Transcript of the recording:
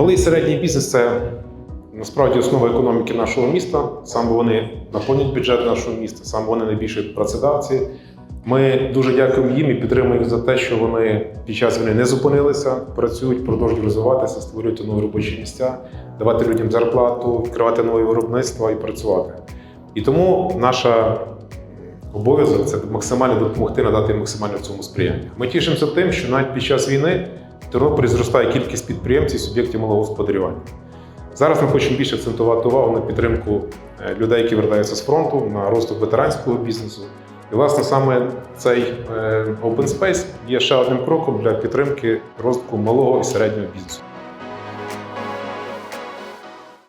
Малий і середній бізнес це насправді основа економіки нашого міста. Саме вони наповнюють бюджет нашого міста, саме вони найбільші працедавці. Ми дуже дякуємо їм і підтримуємо за те, що вони під час війни не зупинилися, працюють, продовжують розвиватися, створювати нові робочі місця, давати людям зарплату, відкривати нові виробництва і працювати. І тому наша обов'язок це максимально допомогти надати максимально в цьому сприяння. Ми тішимося тим, що навіть під час війни в Тернополі зростає кількість підприємців, суб'єктів малого господарювання. Зараз ми хочемо більше акцентувати увагу на підтримку е, людей, які вертаються з фронту, на розвиток ветеранського бізнесу. І, власне, саме цей е, Open Space є ще одним кроком для підтримки розвитку малого і середнього бізнесу.